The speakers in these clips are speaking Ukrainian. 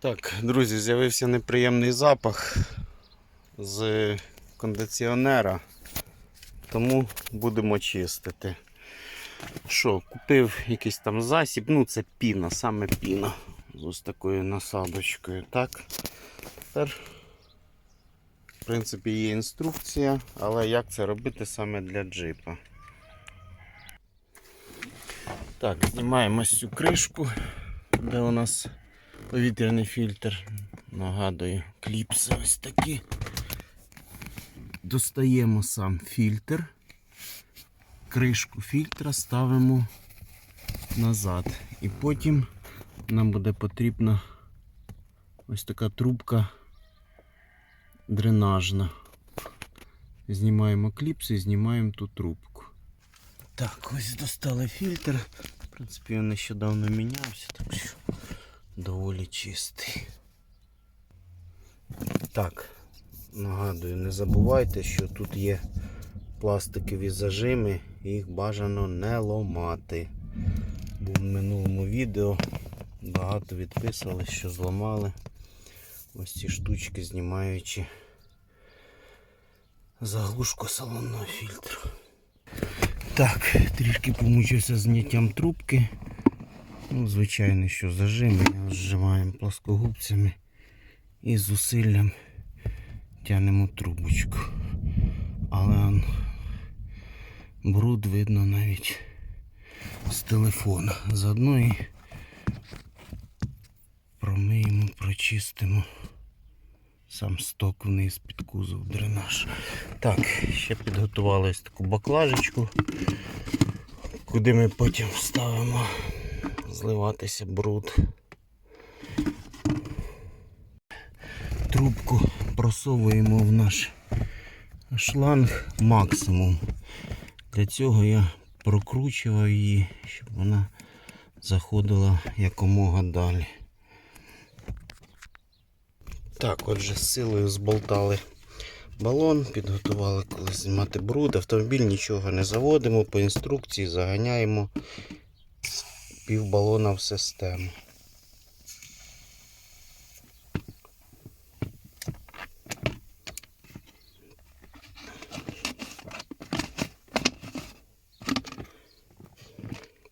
Так, друзі, з'явився неприємний запах з кондиціонера, тому будемо чистити. Що, купив якийсь там засіб, ну це піна, саме піна. З ось такою насадочкою. Так. Тепер, в принципі, є інструкція, але як це робити саме для джипа. Так, знімаємо цю кришку, де у нас повітряний фільтр. Нагадую, кліпси ось такі. Достаємо сам фільтр. Кришку фільтра ставимо назад. І потім нам буде потрібна ось така трубка дренажна. Знімаємо кліпси і знімаємо ту трубку. Так, ось достали фільтр. В принципі, він нещодавно мінявся, так що доволі чистий. Так, нагадую, не забувайте, що тут є пластикові зажими, їх бажано не ломати. Бо в минулому відео багато відписали, що зламали ось ці штучки, знімаючи заглушку салонного фільтру. Так, трішки помучився зняттям трубки. Ну, звичайно, що зажими зжимаємо плоскогубцями і зусиллям тянемо трубочку. Але бруд видно навіть з телефона. Заодно і промиємо, прочистимо сам сток вниз під кузов дренаж. Так, ще підготували ось таку баклажечку, куди ми потім вставимо зливатися бруд. Трубку просовуємо в наш шланг максимум. Для цього я прокручував її, щоб вона заходила якомога далі. Так, отже, з силою зболтали балон, підготували коли знімати бруд. Автомобіль нічого не заводимо, по інструкції заганяємо пів балона в систему.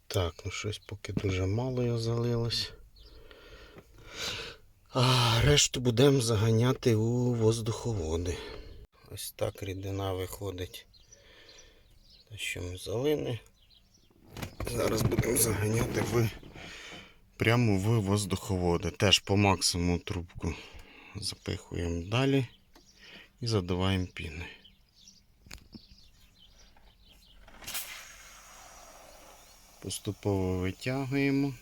Так, ну щось поки дуже мало його залилось. А решту будемо заганяти у воздуховоди. Ось так рідина виходить. Те, що ми залили. Зараз будемо заганяти в, прямо в воздуховоди. Теж по максимуму трубку запихуємо далі і задуваємо піни. Поступово витягуємо.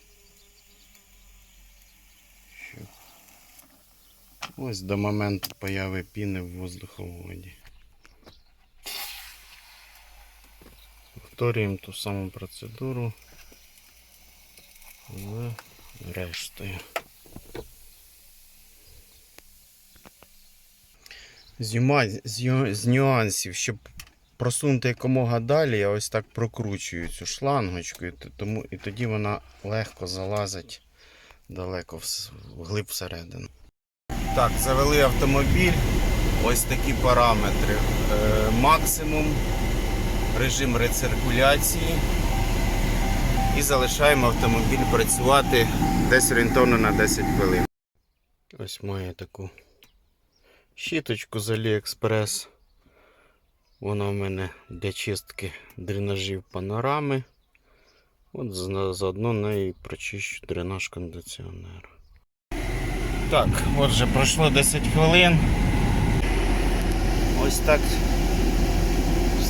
Ось до моменту появи піни в воздуховоді. Повторюємо ту саму процедуру з рештою. З, нюансів, щоб просунути якомога далі, я ось так прокручую цю шлангочку, і, тому, і тоді вона легко залазить далеко вс- вглиб всередину. Так, завели автомобіль. Ось такі параметри. Е, максимум, режим рециркуляції. І залишаємо автомобіль працювати десь орієнтовно на 10 хвилин. Ось має таку щіточку з Aliexpress. Вона в мене для чистки дренажів панорами. От заодно нею прочищу дренаж кондиціонера. Так, отже, пройшло 10 хвилин. Ось так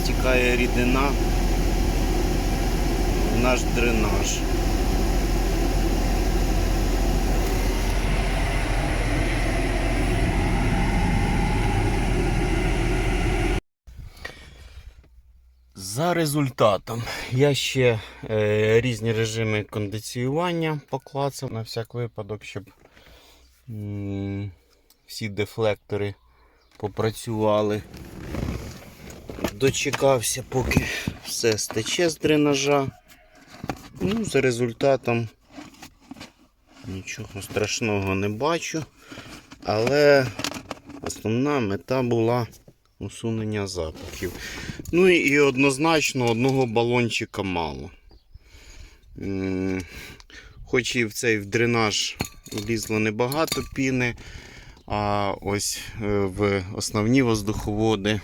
стікає рідина в наш дренаж. За результатом я ще е, різні режими кондиціювання поклацав на всяк випадок, щоб м, всі дефлектори попрацювали. Дочекався, поки все стече з дренажа. Ну, за результатом Нічого страшного не бачу. Але основна мета була усунення запахів. Ну і однозначно одного балончика мало. Хоч і в цей в дренаж лізло небагато піни, а ось е, в основні воздуховоди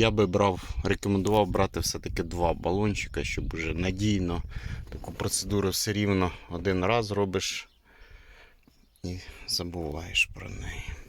я би брав, рекомендував брати все-таки два балончика, щоб уже надійно таку процедуру все рівно один раз робиш і забуваєш про неї.